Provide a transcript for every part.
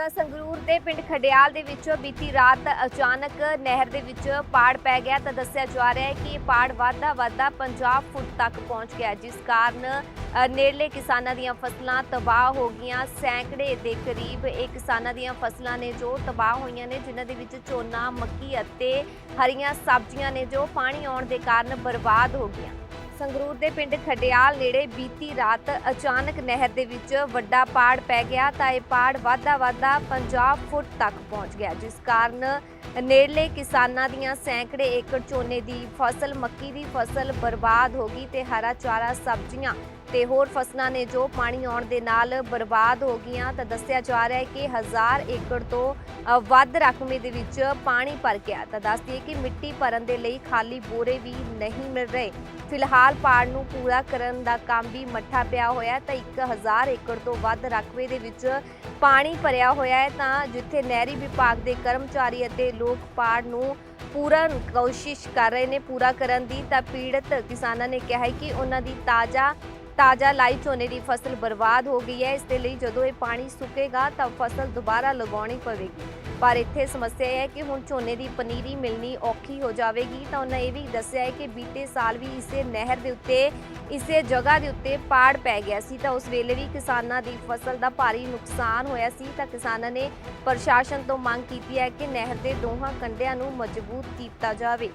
ਤਾਂ ਸੰਗਰੂਰ ਦੇ ਪਿੰਡ ਖਡਿਆਲ ਦੇ ਵਿੱਚ ਬੀਤੀ ਰਾਤ ਅਚਾਨਕ ਨਹਿਰ ਦੇ ਵਿੱਚ ਪਾੜ ਪੈ ਗਿਆ ਤਾਂ ਦੱਸਿਆ ਜਾ ਰਿਹਾ ਹੈ ਕਿ ਇਹ ਪਾੜ ਵਾਧਾ ਵਾਧਾ 50 ਫੁੱਟ ਤੱਕ ਪਹੁੰਚ ਗਿਆ, ਜਿਸ ਕਾਰਨ ਨੇੜਲੇ ਕਿਸਾਨਾਂ ਦੀਆਂ ਫਸਲਾਂ ਤਬਾਹ ਹੋ ਗਈਆਂ। ਸੈਂਕੜੇ ਦੇ ਕਰੀਬ ਇਹ ਕਿਸਾਨਾਂ ਦੀਆਂ ਫਸਲਾਂ ਨੇ ਜੋ ਤਬਾਹ ਹੋਈਆਂ ਨੇ, ਜਿਨ੍ਹਾਂ ਦੇ ਵਿੱਚ ਝੋਨਾ, ਮੱਕੀ ਅਤੇ ਹਰੀਆਂ ਸਬਜ਼ੀਆਂ ਨੇ ਜੋ ਪਾਣੀ ਆਉਣ ਦੇ ਕਾਰਨ ਬਰਬਾਦ ਹੋ ਗਈਆਂ। ਸੰਗਰੂਰ ਦੇ ਪਿੰਡ ਖਡਿਆਲ ਨੇੜੇ ਬੀਤੀ ਰਾਤ ਅਚਾਨਕ ਨਹਿਰ ਦੇ ਵਿੱਚ ਵੱਡਾ ਪਾੜ ਪੈ ਗਿਆ ਤਾਂ ਇਹ ਪਾੜ ਵਾਧਾ ਵਾਧਾ 50 ਫੁੱਟ ਤੱਕ ਪਹੁੰਚ ਗਿਆ, ਜਿਸ ਕਾਰਨ ਨੇੜਲੇ ਕਿਸਾਨਾਂ ਦੀਆਂ ਸੈਂਕੜੇ ਏਕੜ ਝੋਨੇ ਦੀ ਫਸਲ, ਮੱਕੀ ਦੀ ਫਸਲ ਬਰਬਾਦ ਹੋ ਗਈ ਤੇ ਹਰਾ ਚਾਰਾ, ਸਬਜ਼ੀਆਂ ਤੇ ਹੋਰ ਫਸਲਾਂ ਨੇ ਜੋ ਪਾਣੀ ਆਉਣ ਦੇ ਨਾਲ ਬਰਬਾਦ ਹੋ ਗਈਆਂ, ਤਾਂ ਦੱਸਿਆ ਜਾ ਰਿਹਾ ਹੈ ਕਿ ਹਜ਼ਾਰ ਏਕੜ ਤੋਂ ਵੱਧ ਰਕਮੇ ਦੇ ਵਿੱਚ ਪਾਣੀ ਭਰ ਗਿਆ ਤਾਂ ਦੱਸ ਦਈਏ ਕਿ ਮਿੱਟੀ ਭਰਨ ਦੇ ਲਈ ਖਾਲੀ ਬੋਰੇ ਵੀ ਨਹੀਂ ਮਿਲ ਰਹੇ। ਫਿਲਹਾਲ ਪਾੜ ਨੂੰ ਪੂਰਾ ਕਰਨ ਦਾ ਕੰਮ ਵੀ ਮੱਠਾ ਪਿਆ ਹੋਇਆ ਹੈ, ਤਾਂ 1000 ਏਕੜ ਤੋਂ ਵੱਧ ਰਕਬੇ ਦੇ ਵਿੱਚ ਪਾਣੀ ਭਰਿਆ ਹੋਇਆ ਹੈ, ਤਾਂ ਜਿੱਥੇ ਨਹਿਰੀ ਵਿਭਾਗ ਦੇ ਕਰਮਚਾਰੀ ਅਤੇ ਲੋਕ ਪਾੜ ਨੂੰ ਪੂਰਾ ਕੋਸ਼ਿਸ਼ ਕਰ ਰਹੇ ਨੇ, ਪੂਰਾ ਕਰਨ ਦੀ, ਤਾਂ ਪੀੜਤ ਕਿਸਾਨਾਂ ਨੇ ਕਿਹਾ ਹੈ ਕਿ ਉਹਨਾਂ ਦੀ ਤਾਜ਼ਾ ਤਾਜ਼ਾ ਲਾਈ ਝੋਨੇ ਦੀ ਫਸਲ ਬਰਬਾਦ ਹੋ ਗਈ ਹੈ। ਇਸ ਦੇ ਲਈ ਜਦੋਂ ਇਹ ਪਾਣੀ ਸੁੱਕੇਗਾ ਤਾਂ ਫਸਲ ਦੁਬਾਰਾ ਲਗਾਉਣੀ ਪਵੇਗੀ। ਪਰ ਇੱਥੇ ਸਮੱਸਿਆ ਇਹ ਹੈ ਕਿ ਹੁਣ ਝੋਨੇ ਦੀ ਪਨੀਰੀ ਮਿਲਣੀ ਔਖੀ ਹੋ ਜਾਵੇਗੀ ਤਾਂ ਉਹਨਾਂ ਇਹ ਵੀ ਦੱਸਿਆ ਹੈ ਕਿ ਬੀਤੇ ਸਾਲ ਵੀ ਇਸੇ ਨਹਿਰ ਦੇ ਉੱਤੇ, ਇਸੇ ਜਗ੍ਹਾ ਦੇ ਉੱਤੇ ਪਾੜ ਪੈ ਗਿਆ ਸੀ ਤਾਂ ਉਸ ਵੇਲੇ ਵੀ ਕਿਸਾਨਾਂ ਦੀ ਫਸਲ ਦਾ ਭਾਰੀ ਨੁਕਸਾਨ ਹੋਇਆ ਸੀ ਤਾਂ ਕਿਸਾਨਾਂ ਨੇ ਪ੍ਰਸ਼ਾਸਨ ਤੋਂ ਮੰਗ ਕੀਤੀ ਹੈ ਕਿ ਨਹਿਰ ਦੇ ਦੋਹਾਂ ਕੰਢਿਆਂ ਨੂੰ ਮਜ਼ਬੂਤ ਕੀਤਾ ਜਾਵੇ।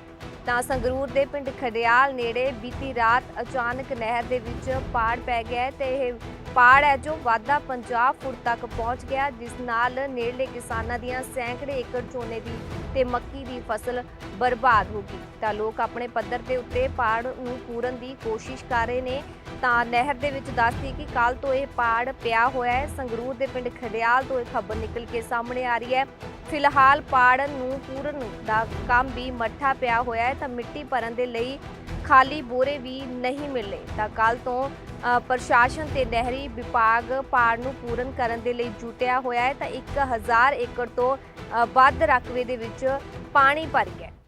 ਤਾਂ ਸੰਗਰੂਰ ਦੇ ਪਿੰਡ ਖਡਿਆਲ ਨੇੜੇ ਬੀਤੀ ਰਾਤ ਅਚਾਨਕ ਨਹਿਰ ਦੇ ਵਿੱਚ ਪਾੜ ਪੈ ਗਿਆ ਹੈ ਤੇ ਇਹ ਪਾੜ ਹੈ ਜੋ ਵਾਧਾ 50 ਫੁੱਟ ਤੱਕ ਪਹੁੰਚ ਗਿਆ ਜਿਸ ਨਾਲ ਨੇੜਲੇ ਕਿਸਾਨਾਂ ਦੀਆਂ ਸੈਂਕੜੇ ਏਕੜ ਝੋਨੇ ਦੀ ਤੇ ਮੱਕੀ ਦੀ ਫਸਲ ਬਰਬਾਦ ਹੋ ਗਈ। ਤਾਂ ਲੋਕ ਆਪਣੇ ਪੱਧਰ ਦੇ ਉੱਤੇ ਪਾੜ ਨੂੰ ਪੂਰਨ ਦੀ ਕੋਸ਼ਿਸ਼ ਕਰ ਰਹੇ ਨੇ। ਤਾਂ ਨਹਿਰ ਦੇ ਵਿੱਚ ਦੱਸਦੀ ਕਿ ਕੱਲ ਤੋਂ ਇਹ ਪਾੜ ਪਿਆ ਹੋਇਆ ਹੈ। ਸੰਗਰੂਰ ਦੇ ਪਿੰਡ ਖਡਿਆਲ ਤੋਂ ਇਹ ਖਬਰ ਨਿਕਲ ਕੇ ਸਾਹਮਣੇ ਆ ਰਹੀ ਹੈ। ਫਿਲਹਾਲ ਪਾੜ ਨੂੰ ਪੂਰਨ ਦਾ ਕੰਮ ਵੀ ਮੱਠਾ ਪਿਆ ਹੋਇਆ ਹੈ। ਤਾਂ ਮਿੱਟੀ ਭਰਨ ਦੇ ਲਈ ਖਾਲੀ ਬੋਰੇ ਵੀ ਨਹੀਂ ਮਿਲੇ ਤਾਂ ਕੱਲ ਤੋਂ ਪ੍ਰਸ਼ਾਸਨ ਤੇ ਨਹਿਰੀ ਵਿਭਾਗ ਪਾੜ ਨੂੰ ਪੂਰਨ ਕਰਨ ਦੇ ਲਈ ਜੁਟਿਆ ਹੋਇਆ ਹੈ ਤਾਂ 1000 ਏਕੜ ਤੋਂ ਵੱਧ ਰਕਬੇ ਦੇ ਵਿੱਚ ਪਾਣੀ ਭਰ ਗਿਆ